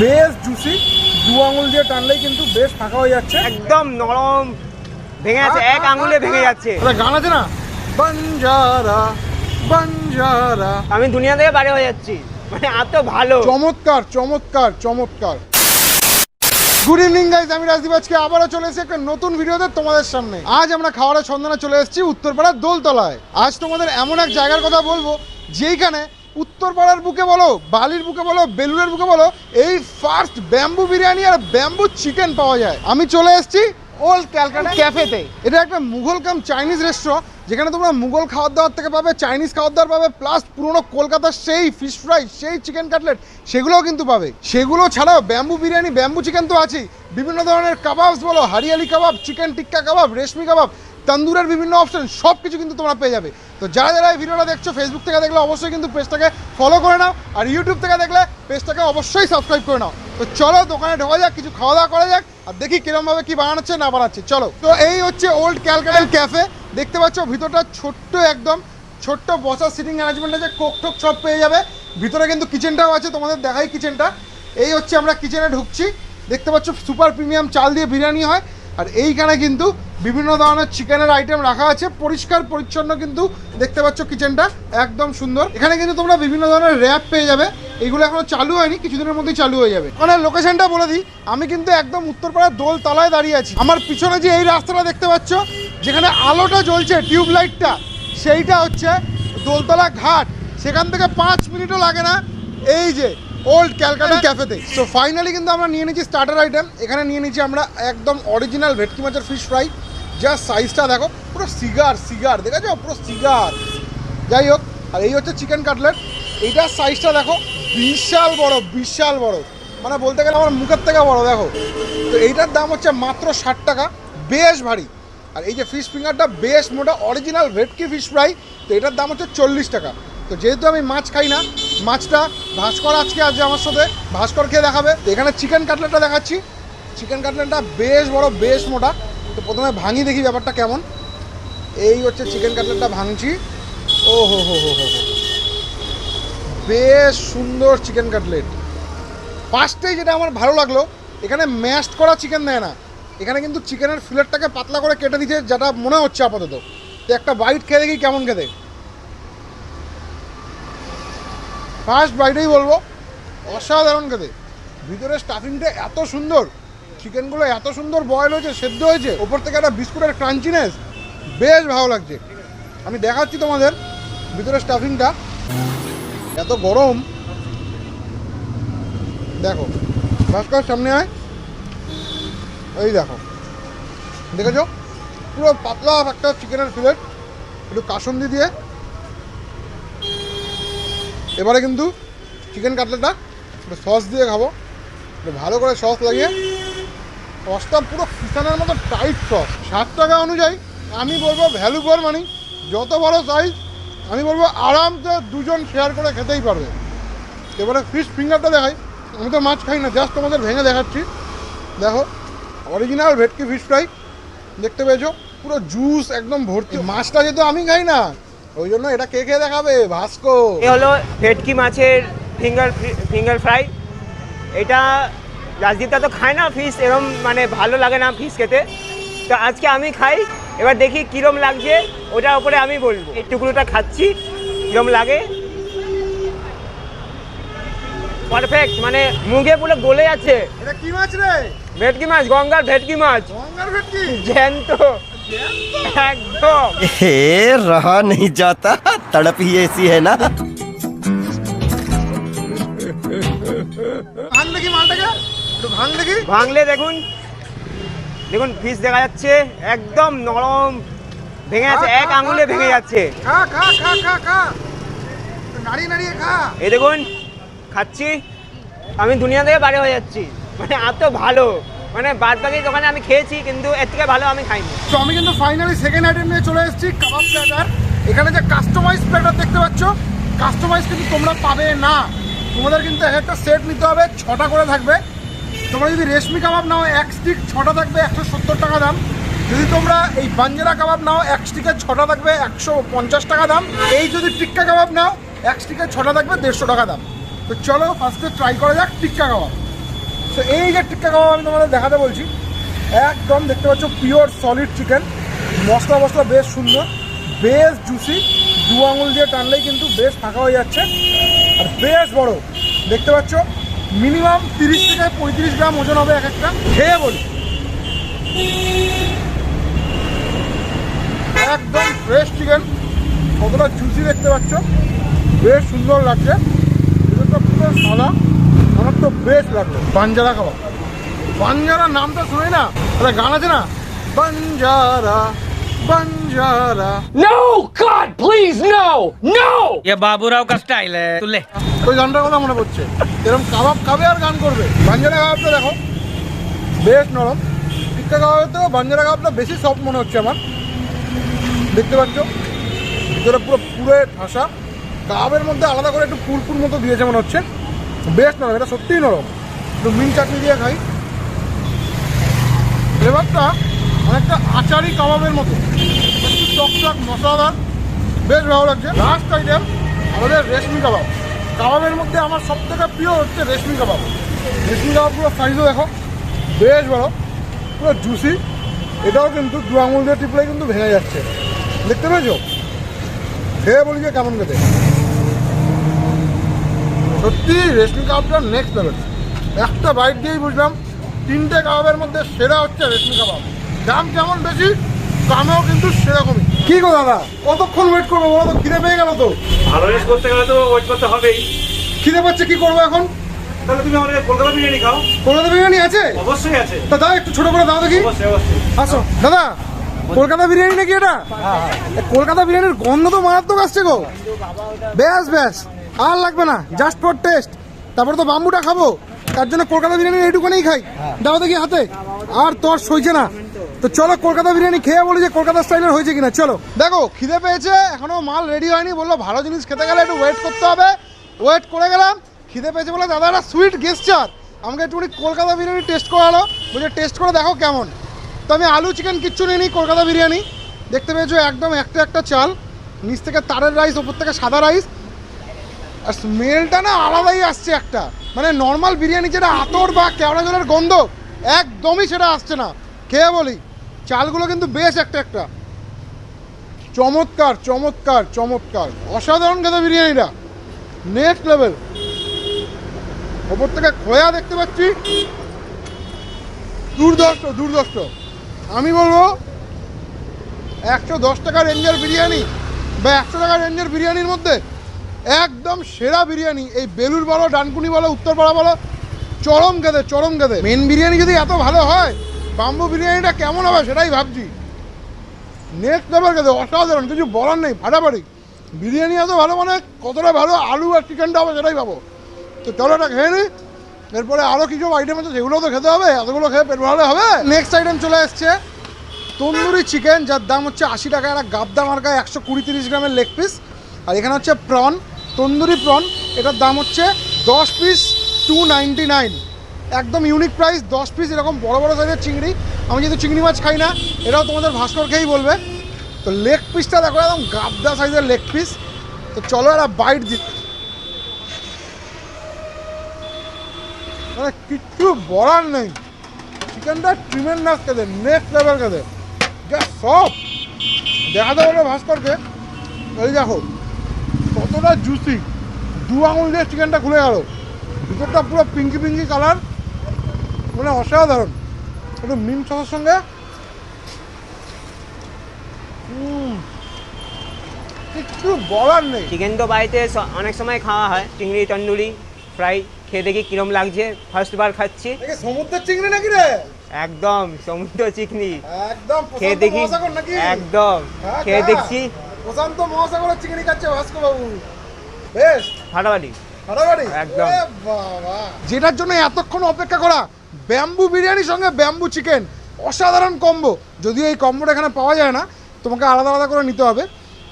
বেশ জুসি দু আঙুল দিয়ে টানলেই কিন্তু বেশ ফাঁকা হয়ে যাচ্ছে। একদম নরম ভেঙে যাচ্ছে এক আঙুলে ভেঙে যাচ্ছে। গান আছে না? বঞ্জারা বঞ্জারা। আমি দুনিয়া থেকে বাইরে হয়ে যাচ্ছি। মানে এত ভালো। চমৎকার চমৎকার চমৎকার। গুড ইভিনিং গাইজ আমি রাজদীপ আজকে আবারও চলে এসেছি একটা নতুন ভিডিওতে তোমাদের সামনে। আজ আমরা খাওয়ারের সন্ধানে চলে এসেছি উত্তরপাড়ার দোলতলায়। আজ তোমাদের এমন এক জায়গার কথা বলব যেইখানে উত্তরপাড়ার বুকে বলো বালির বুকে বলো বেলুনের বুকে বলো এই ফার্স্ট ব্যাম্বু বিরিয়ানি আর ব্যাম্বু চিকেন পাওয়া যায়। আমি চলে এসেছি ওল্ড ক্যালকাটা ক্যাফেতে এটা একটা মুঘল কাম চাইনিজ রেস্টুরেন্ট যেখানে তোমরা মুঘল খাওয়ার দাওয়ার থেকে পাবে চাইনিজ খাওয়ার দাবার পাবে প্লাস পুরোনো কলকাতার সেই ফিশ ফ্রাই সেই চিকেন কাটলেট সেগুলোও কিন্তু পাবে। সেগুলো ছাড়াও ব্যাম্বু বিরিয়ানি ব্যাম্বু চিকেন তো আছেই। বিভিন্ন ধরনের কাবাবস বলো হারিয়ালি কাবাব চিকেন টিক্কা কাবাব রেশমি কাবাব তন্দুরের বিভিন্ন অপশন সব কিছু কিন্তু তোমরা পেয়ে যাবে। তো যারা যারা এই ভিডিওটা দেখছ ফেসবুক থেকে দেখলে অবশ্যই কিন্তু পেজটাকে ফলো করে নাও, আর ইউটিউব থেকে দেখলে পেজটাকে অবশ্যই সাবস্ক্রাইব করে নাও। তো চলো, দোকানে ঢোকা যাক, কিছু খাওয়া দাওয়া করা যাক, আর দেখি কিরমভাবে কি বানাচ্ছে, না বানাচ্ছে। চলো, তো এই হচ্ছে ওল্ড ক্যালকাটা ক্যাফে দেখতে পাচ্ছ, ভিতরটা ছোট্ট একদম, ছোট্ট বসার সিটিং অ্যারেঞ্জমেন্ট আছে, কোক টোক সব পেয়ে যাবে। ভিতরে কিন্তু কিচেনটাও আছে, তোমাদের দেখাই কিচেনটা এই হচ্ছে আমরা কিচেনে ঢুকছি। দেখতে পাচ্ছ সুপার প্রিমিয়াম চাল দিয়ে বিরিয়ানি হয়। আর এইখানে কিন্তু বিভিন্ন ধরনের চিকেনের আইটেম রাখা আছে। পরিষ্কার, পরিচ্ছন্ন কিন্তু দেখতে পাচ্ছ কিচেনটা একদম সুন্দর। এখানে কিন্তু তোমরা বিভিন্ন ধরনের র্যাপ পেয়ে যাবে। এইগুলো এখনও চালু হয়নি, কিছুদিনের মধ্যেই চালু হয়ে যাবে। মানে লোকেশনটা বলে দিই, আমি কিন্তু একদম উত্তরপাড়ার দোল তলায় দাঁড়িয়ে আছি। আমার পিছনে যে এই রাস্তাটা দেখতে পাচ্ছ, যেখানে আলোটা জ্বলছে টিউবলাইটটা, সেইটা হচ্ছে দোলতলা ঘাট। সেখান থেকে পাঁচ মিনিটও লাগে না। এই যে ওল্ড ক্যালকাটা ক্যাফেতে সো ফাইনালি কিন্তু আমরা নিয়ে নিয়েছি স্টার্টার আইটেম এখানে নিয়ে নিয়েছি আমরা একদম অরিজিনাল ভেটকি মাছের ফিশ ফ্রাই জাস্ট সাইজটা দেখো পুরো সিগার সিগার দেখেছ? পুরো সিগার যাই হোক আর এই হচ্ছে চিকেন কাটলেট এইটার সাইজটা দেখো বিশাল বড় বিশাল বড়। মানে বলতে গেলে আমার মুখের থেকে বড় দেখো। তো এইটার দাম হচ্ছে মাত্র ষাট টাকা বেশ ভারী। আর এই যে ফিশ ফিঙ্গারটা বেশ মোটা অরিজিনাল ভেটকি ফিশ ফ্রাই তো এটার দাম হচ্ছে চল্লিশ টাকা। তো যেহেতু আমি মাছ খাই না মাছটা ভাস্কর আজকে আছে আমার সাথে ভাস্কর খেয়ে দেখাবে এখানে চিকেন কাটলেটটা দেখাচ্ছি। চিকেন কাটলেটটা বেশ বড়, বেশ মোটা। তো প্রথমে ভাঙি দেখি ব্যাপারটা কেমন। এই হচ্ছে চিকেন কাটলেটটা ভাঙছি। ও হো হো হো হো হো। বেশ সুন্দর চিকেন কাটলেট ফার্স্টেই যেটা আমার ভালো লাগল, এখানে ম্যাশড করা চিকেন দেয় না। এখানে কিন্তু চিকেনের ফিলেটটাকে পাতলা করে কেটে দিচ্ছে যেটা মনে হচ্ছে আপাতত। তো একটা বাইট খেয়ে দেখি কেমন খেতে। ফার্স্ট বাইটেই বলব, অসাধারণ খেতে। ভিতরে স্টাফিংটা এত সুন্দর, চিকেনগুলো এত সুন্দর বয়েল হয়েছে, সেদ্ধ হয়েছে, ওপর থেকে একটা বিস্কুটের ক্রাঞ্চিনেস বেশ ভালো লাগছে। আমি দেখাচ্ছি তোমাদের ভিতরে স্টাফিংটা। এত গরম। দেখো, ভাস্কর, সামনে আয়। এই দেখো, দেখেছ? পুরো পাতলা একটা চিকেনের ফিলেট একটু কাসন্দি দিয়ে। এবারে কিন্তু চিকেন কাটলেটটা একটু সস দিয়ে খাব। ভালো করে সস লাগিয়ে। সসটা পুরো কিষানের মতো টাইট সস ষাট টাকা অনুযায়ী আমি বলব ভ্যালু ফর মানি যত বড় সাইজ আমি বলব আরামসে দুজন শেয়ার করে খেতেই পারবে। এবারে ফিশ ফিঙ্গারটা দেখাই। আমি তো মাছ খাই না জাস্ট তোমাদের ভেঙে দেখাচ্ছি। দেখো অরিজিনাল ভেটকি ফিশ ফ্রাই দেখতে পেয়েছ? পুরো জুস একদম ভর্তি। মাছটা যেহেতু আমি খাই না ওই জন্য এটা কে খেয়ে দেখাবে? ভাস্কো। এ হলো ভেটকি মাছের ফিঙ্গার ফিঙ্গার ফ্রাই এটা রাজদীপটা তো খায় না ফিশ এরম মানে ভালো লাগে না ফিশ খেতে। তো আজকে আমি খাই এবার দেখি কীরম লাগছে ওটার উপরে আমি বলব। এই টুকরোটা খাচ্ছি কীরম লাগে। পারফেক্ট মানে মুখে পুরো গলে আছে এটা কি মাছ রে? ভেটকি মাছ গঙ্গার ভেটকি মাছ। গঙ্গার ভেটকি? জ্যান্ত। একদম हे रहा नहीं जाता तड़प ही ऐसी है ना ভাঙ দেখি মালটাকে একটু ভাঙ দেখি ভাঙলে দেখুন দেখুন ফিস দেখা যাচ্ছে একদম নরম ভেঙে যাচ্ছে এক আঙুলে ভেঙে যাচ্ছে খা খা খা খা খা একটু নাড়িয়ে নাড়িয়ে খা এই দেখুন খাচ্ছি আমি দুনিয়া থেকে বাইরে হয়ে যাচ্ছি মানে এত ভালো মানে বাদ বাকি দোকানে আমি খেয়েছি, কিন্তু এর থেকে ভালো আমি খাইনি। তো আমি কিন্তু ফাইনালি সেকেন্ড আইটেম নিয়ে চলে এসেছি, কাবাব প্ল্যাটার এখানে যে কাস্টমাইজ প্ল্যাটার দেখতে পাচ্ছ কাস্টমাইজ কিন্তু তোমরা পাবে না। তোমাদের কিন্তু এক একটা সেট নিতে হবে, ছটা করে থাকবে। তোমরা যদি রেশমি কাবাব নাও, এক স্টিক ছটা থাকবে, একশো সত্তর টাকা দাম। যদি তোমরা এই বাঞ্জেরা কাবাব নাও, এক স্টিকের ছটা থাকবে, একশো পঞ্চাশ টাকা দাম। এই যদি টিক্কা কাবাব নাও, এক স্টিকের ছটা থাকবে, দেড়শো টাকা দাম। তো চলো ফার্স্টে ট্রাই করা যাক টিক্কা কাবাব। তো এই যে টিক্কা কাবাব আমি তোমাদের দেখাতে বলছি, একদম দেখতে পাচ্ছ pure solid chicken masala masala বেশ সুন্দর, বেশ জুসি দু আঙুল দিয়ে টানলেই কিন্তু বেশ ফাঁকা হয়ে যাচ্ছে, আর বেশ বড়, দেখতে পাচ্ছ মিনিমাম তিরিশ থেকে পঁয়ত্রিশ গ্রাম ওজন হবে এক একটা, খেয়ে বলি একদম ফ্রেশ চিকেন কতটা জুসি দেখতে পাচ্ছ, বেশ সুন্দর লাগছে সাদা। আমার তো বেশ লাগল। বাঞ্জারা বাঞ্জারা নামটা না গান আছে না? বাঞ্জারা বাবুরাও কা স্টাইল ওই গানটার কথা মনে পড়ছে। এরকম কাবাব কাবে আর গান করবে। বাঞ্জারা কাবাবটা দেখো বেশ নরম। টিক্কা কাবাবের থেকে বাঞ্জারা কাবাবটা বেশি সফট মনে হচ্ছে আমার। দেখতে পাচ্ছ? ভিতরে পুরো পুরে ঠাসা। কাবের মধ্যে আলাদা করে একটু ফুল মতো দিয়েছে মনে হচ্ছে। বেশ নরম, এটা সত্যিই নরম। একটু মিন চাটনি দিয়ে খাই। ফ্লেভারটা অনেকটা আচারি কাবাবের মতো। চকচক মশলাদার। বেশ ভালো লাগছে। লাস্ট আইটেম আমাদের রেশমি কাবাব। কাবাবের মধ্যে আমার সব থেকে প্রিয় হচ্ছে রেশমি কাবাব। রেশমি কাবাব পুরো সাইজও দেখো। বেশ বড় পুরো জুসি এটাও কিন্তু দু আঙুল দিয়ে টিপলে কিন্তু ভেঙে যাচ্ছে। দেখতে পেয়েছ? খেয়ে বলি যে কেমন খেতে। সত্যি রেশমি কাবাবটা নেক্সট লেভেল একটা বাইট দিয়েই বুঝলাম তিনটে কাবাবের মধ্যে সেরা হচ্ছে রেশমি কাবাব। দাম কেমন বেশি? দামেও কিন্তু সেরকমই। কি গো দাদা? কতক্ষণ ওয়েট করব বলো তো? খিদে পেয়ে গেল তো। ভালো রেস করতে গেলে তো ওয়েট করতে হবেই। খিদে পাচ্ছে কি করব এখন? তাহলে তুমি আমাদের কলকাতা বিরিয়ানি খাও। কলকাতা বিরিয়ানি আছে? অবশ্যই আছে। তা দাও একটু ছোট করে দাও দেখি। অবশ্যই অবশ্যই। আসো। দাদা কলকাতা বিরিয়ানি নাকি এটা? কলকাতা বিরিয়ানির গন্ধ তো মারাত্মক আসছে গো। ব্যাস ব্যাস। আর লাগবে না জাস্ট ফর টেস্ট তারপরে তো বাম্বুটা খাব। তার জন্য কলকাতা বিরিয়ানি এইটুকুনেই খাই। দাও দেখি হাতে। আর তোর সইছে না। তো চলো কলকাতা বিরিয়ানি খেয়ে বলি যে কলকাতা স্টাইলের হয়েছে কিনা। চলো। দেখো, খিদে পেয়েছে এখনও মাল রেডি হয়নি। বলল ভালো জিনিস খেতে গেলে একটু ওয়েট করতে হবে। ওয়েট করে গেলাম। খিদে পেয়েছে বলে দাদা একটা সুইট গেস্টার আমাকে একটুখানি কলকাতা বিরিয়ানি টেস্ট করালো। বলছে টেস্ট করে দেখো কেমন। তো আমি আলু চিকেন কিচ্ছু নিই কলকাতা বিরিয়ানি। দেখতে পেয়েছ একদম একটা একটা চাল। নিচ থেকে তারের রাইস ওপর থেকে সাদা রাইস আর স্মেলটা না আলাদাই আসছে একটা। মানে নর্মাল বিরিয়ানি যেটা আতর বা কেওড়া জলের গন্ধ, একদমই সেটা আসছে না। খেয়ে বলি, চালগুলো কিন্তু বেশ একটা একটা। চমৎকার চমৎকার চমৎকার। অসাধারণ খেতে বিরিয়ানিটা। নেক্সট লেভেল ওপর থেকে খোয়া দেখতে পাচ্ছি। দুর্ধর্ষ দুর্ধর্ষ আমি বলব, একশো দশ টাকা রেঞ্জের বিরিয়ানি বা একশো টাকা রেঞ্জের বিরিয়ানির মধ্যে একদম সেরা বিরিয়ানি, এই বেলুর বলো, ডানকুনি বলো, উত্তরপাড়া বলো, চরম গেদে চরম গেদে। মেন বিরিয়ানি যদি এত ভালো হয়, বাম্বু বিরিয়ানিটা কেমন হবে সেটাই ভাবছি। নেক্সট লেভেল গেদে, অসাধারণ, কিছু বলার নেই, ফাটাফাটি। বিরিয়ানি এত ভালো মানে কতটা ভালো, আলু আর চিকেনটা হবে সেটাই পাবো তো চলো এটা খেয়ে নিই এরপরে আরও কিছু আইটেম আছে সেগুলো তো খেতে হবে, এতগুলো খেয়ে পেট ভালো হবে। নেক্সট আইটেম চলে এসছে, তন্দুরি চিকেন যার দাম হচ্ছে আশি টাকা একটা গাবদা মার্কায় একশো কুড়ি তিরিশ গ্রামের লেগ পিস আর এখানে হচ্ছে প্রন তন্দুরি প্রন, এটার দাম হচ্ছে দশ পিস টু একদম ইউনিক প্রাইস দশ পিস এরকম বড় বড় সাইজের চিংড়ি। আমি যেহেতু চিংড়ি মাছ খাই না এটাও তোমাদের ভাস্কর খেয়েই বলবে। তো লেগ পিসটা দেখো, একদম গাবদা সাইজের লেগ পিস তো চলো একটা বাইট দি মানে কিচ্ছু বলার নেই। চিকেনটা ট্রিমেন্ডাস খেতে নেক্সট লেভেল খেতে। সব। দেখাতে বলে ভাস্করকে। এই দেখো। কতটা জুসি দু আঙুল দিয়ে চিকেনটা খুলে গেল। ভিতরটা পুরো পিঙ্কি পিঙ্কি কালার মানে অসাধারণ। একটু মিন সসের সঙ্গে। কিচ্ছু বলার নেই। চিকেন তো বাড়িতে অনেক সময় খাওয়া হয়। চিংড়ি তন্দুরি ফ্রাই খেয়ে দেখি কিরম লাগছে। ফার্স্ট বার খাচ্ছি। সমুদ্রের চিংড়ি নাকি রে? একদম সমুদ্র চিকনি একদম খেয়ে দেখি একদম। হ্যাঁ, খেয়ে দেখছি। প্রশান্ত মহাসাগরের চিংড়ি খাচ্ছে ভাস্কর বাবু বেশ। ফাটাফাটি ফাটাফাটি একদম। বাবা। যেটার জন্য এতক্ষণ অপেক্ষা করা ব্যাম্বু বিরিয়ানির সঙ্গে ব্যাম্বু চিকেন অসাধারণ কম্বো। যদিও এই কম্বোটা এখানে পাওয়া যায় না তোমাকে আলাদা আলাদা করে নিতে হবে।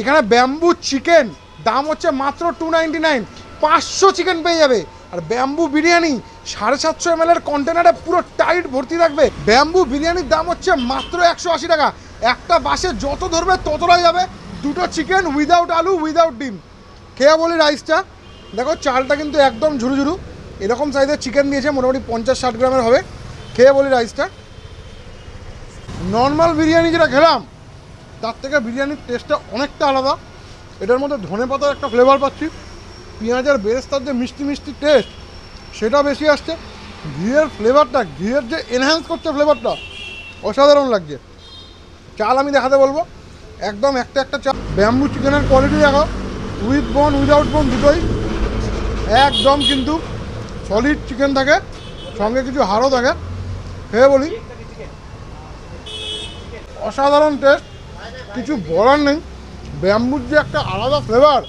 এখানে ব্যাম্বু চিকেন দাম হচ্ছে মাত্র টু নাইনটি নাইন পাঁচশো চিকেন পেয়ে যাবে। আর ব্যাম্বু বিরিয়ানি সাড়ে সাতশো এম এর কন্টেনারে পুরো টাইট ভর্তি থাকবে। ব্যাম্বু বিরিয়ানির দাম হচ্ছে মাত্র একশো আশি টাকা। একটা বাসে যত ধরবে ততটাই যাবে দুটো চিকেন উইদাউট আলু উইদাউট ডিম। খেয়ে বলি রাইসটা দেখো, চালটা কিন্তু একদম ঝুরু ঝুরু এরকম সাইজের চিকেন দিয়েছে, মোটামুটি পঞ্চাশ ষাট গ্রামের হবে। খেয়ে বলি রাইসটা নর্মাল বিরিয়ানি যেটা খেলাম, তার থেকে বিরিয়ানির টেস্টটা অনেকটা আলাদা। এটার মধ্যে ধনে পাতার একটা ফ্লেভার পাচ্ছি। পেঁয়াজের বেরেস্তার যে মিষ্টি মিষ্টি টেস্ট সেটা বেশি আসছে। ঘিয়ের ফ্লেভারটা ঘিয়ের যে এনহ্যান্স করছে ফ্লেভারটা অসাধারণ লাগছে। চাল আমি দেখাতে বলব। একদম একটা একটা চাল ব্যাম্বু চিকেনের কোয়ালিটি দেখো উইথ বোন উইদাউট বোন দুটোই। একদম কিন্তু সলিড চিকেন থাকে, সঙ্গে কিছু হাড়ও থাকে। খেয়ে বলি। অসাধারণ টেস্ট কিছু বলার নেই। ব্যাম্বুর যে একটা আলাদা ফ্লেভার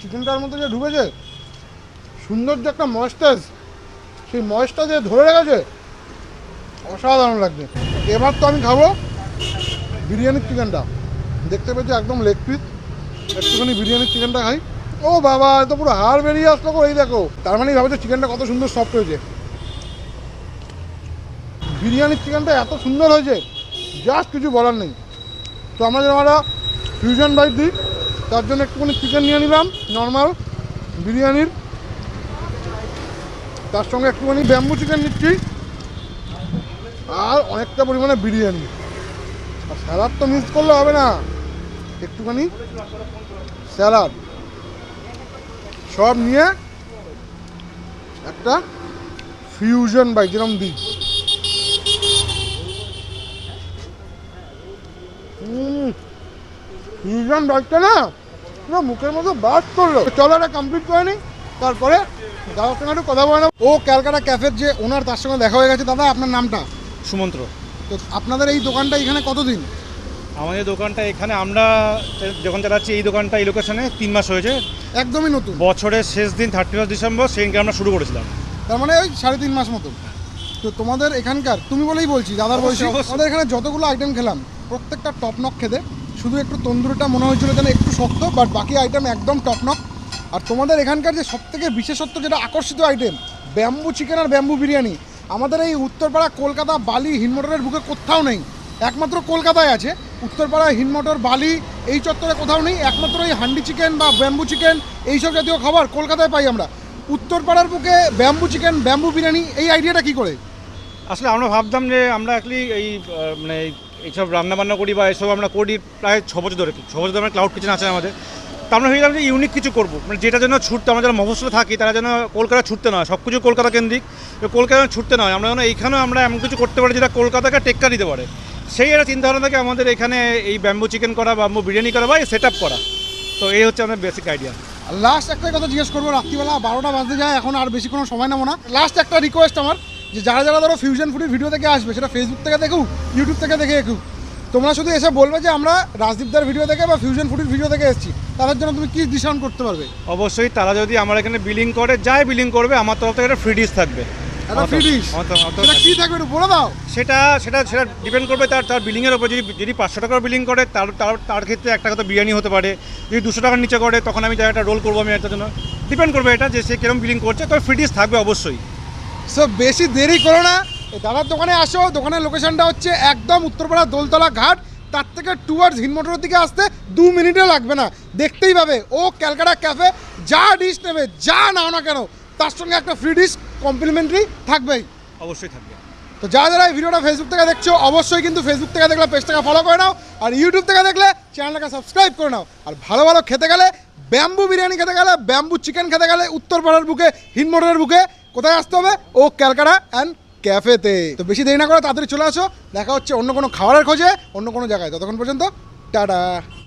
চিকেনটার মধ্যে যে ঢুকেছে, সুন্দর যে একটা ময়েস্টাজ সেই ময়েসটা যে ধরে রেখেছে, অসাধারণ লাগছে। এবার তো আমি খাব বিরিয়ানির চিকেনটা দেখতে পেয়েছি একদম লেগ পিস একটুখানি বিরিয়ানির চিকেনটা খাই। ও বাবা তো পুরো হাড় বেরিয়ে আসলো গো, এই দেখো। তার মানে ভাবছ চিকেনটা কত সুন্দর সফট হয়েছে। বিরিয়ানির চিকেনটা এত সুন্দর হয়েছে জাস্ট কিছু বলার নেই। তো যেন আমরা ফিউশন বাইট দিই তার জন্য একটুখানি চিকেন নিয়ে নিলাম নর্মাল বিরিয়ানির। তার সঙ্গে একটুখানি ব্যাম্বু চিকেন নিচ্ছি আর অনেকটা পরিমাণে বিরিয়ানি। আর স্যালাড তো মিস করলে হবে না। একটুখানি স্যালাড। সব নিয়ে একটা ফিউশন বাইক যেরকম দিই ফিউশন বাইকটা না পুরো মুখের মতো বাস করল। চলো এটা কমপ্লিট করে নিই তারপরে দাদার সঙ্গে একটু কথা বলে নেব। ও ক্যালকাটা ক্যাফের যে ওনার তার সঙ্গে দেখা হয়ে গেছে। দাদা আপনার নামটা? সুমন্ত্র। তো আপনাদের এই দোকানটা এখানে কতদিন? আমাদের দোকানটা এখানে আমরা যখন চালাচ্ছি এই দোকানটা এই লোকেশনে তিন মাস হয়েছে। একদমই নতুন। বছরের শেষ দিন থার্টি ফার্স্ট ডিসেম্বর সেদিনকে আমরা শুরু করেছিলাম। তার মানে ওই সাড়ে তিন মাস মতো তো তোমাদের এখানকার তুমি বলেই বলছি দাদার অবশ্যই। আমাদের এখানে যতগুলো আইটেম খেলাম প্রত্যেকটা টপ নক খেতে শুধু একটু তন্দুরিটা মনে হয়েছিল যেন একটু শক্ত বাট বাকি আইটেম একদম টপ নক আর তোমাদের এখানকার যে সবথেকে বিশেষত্ব যেটা আকর্ষিত আইটেম ব্যাম্বু চিকেন আর ব্যাম্বু বিরিয়ানি আমাদের এই উত্তরপাড়া কলকাতা বালি হিনমোটরের বুকে কোথাও নেই। একমাত্র কলকাতায় আছে। উত্তরপাড়া হিনমোটর বালি, এই চত্বরে কোথাও নেই। একমাত্র এই হান্ডি চিকেন বা ব্যাম্বু চিকেন, এইসব জাতীয় খাবার কলকাতায় পাই আমরা। উত্তরপাড়ার বুকে ব্যাম্বু চিকেন, ব্যাম্বু বিরিয়ানি, এই আইডিয়াটা কি করে? আসলে আমরা ভাবতাম যে আমরা অ্যাকচুয়ালি এই মানে এইসব রান্নাবান্না করি বা এসব আমরা করি প্রায় ছ বছর ধরে, ছ বছর ধরে ক্লাউড কিচেন আছে আমাদের। তা আমরা ভেবেছিলাম যে ইউনিক কিছু করব। মানে যেটা যেন ছুটতে, আমরা যারা মফসলে থাকি, তারা যেন কলকাতা ছুটতে নয় সব কিছু কলকাতা কেন্দ্রিক। কলকাতা ছুটতে নয় আমরা যেন এইখানেও আমরা এমন কিছু করতে পারি যেটা কলকাতাকে টেক্কা দিতে পারে। সেই একটা চিন্তাভাবনা থেকে আমাদের এখানে এই ব্যাম্বু চিকেন করা ব্যাম্বু বিরিয়ানি করা বা সেট আপ করা। তো এই হচ্ছে আমাদের বেসিক আইডিয়া লাস্ট একটা কথা জিজ্ঞেস করব রাত্রিবেলা বারোটা বাজতে যায় এখন আর বেশি কোনো সময় নেব না। লাস্ট একটা রিকোয়েস্ট আমার যে যারা যারা ধরো ফিউশন ফুডের ভিডিও থেকে আসবে সেটা ফেসবুক থেকে দেখুক ইউটিউব থেকে দেখে দেখুক তোমরা শুধু এসে বলবে যে আমরা রাজদীপদার ভিডিও থেকে বা ফিউশন ফুডের ভিডিও থেকে এসেছি তাদের জন্য তুমি কি ডিসকাউন্ট করতে পারবে? অবশ্যই তারা যদি আমার এখানে বিলিং করে যাই বিলিং করবে আমার তরফ থেকে একটা ফ্রি ডিশ থাকবে। তরফ সেটা কি থাকবে একটু বলে দাও। সেটা সেটা সেটা ডিপেন্ড করবে তার তার বিলিংয়ের উপর। যদি যদি পাঁচশো টাকার বিলিং করে তার তার তার ক্ষেত্রে একটা কথা বিরিয়ানি হতে পারে। যদি দুশো টাকার নিচে করে তখন আমি একটা রোল করব আমি এটার জন্য। ডিপেন্ড করবে এটা যে সে কিরম বিলিং করছে তবে ফ্রি থাকবে অবশ্যই। সো বেশি দেরি করো না। দাদার দোকানে আসো। দোকানের লোকেশনটা হচ্ছে একদম উত্তরপাড়া দোলতলা ঘাট। তার থেকে টুয়ার্ডস হিনমোটরের দিকে আসতে দু মিনিটও লাগবে না। দেখতেই পাবে। ও ক্যালকাটা ক্যাফে যা ডিশ নেবে যা নাও না কেন তার সঙ্গে একটা ফ্রি ডিশ কমপ্লিমেন্টারি থাকবেই। অবশ্যই থাকবে। তো যারা যারা এই ভিডিওটা ফেসবুক থেকে দেখছ অবশ্যই কিন্তু ফেসবুক থেকে দেখলে পেজটাকে ফলো করে নাও আর ইউটিউব থেকে দেখলে চ্যানেলটাকে সাবস্ক্রাইব করে নাও। আর ভালো ভালো খেতে গেলে ব্যাম্বু বিরিয়ানি খেতে গেলে ব্যাম্বু চিকেন খেতে গেলে উত্তরপাড়ার বুকে হিনমোটরের বুকে কোথায় আসতে হবে? ও ক্যালকাটা অ্যান্ড ক্যাফেতে তো বেশি দেরি না করে তাড়াতাড়ি চলে আসো। দেখা হচ্ছে অন্য কোনো খাবারের খোঁজে অন্য কোনো জায়গায়। ততক্ষণ পর্যন্ত টাটা।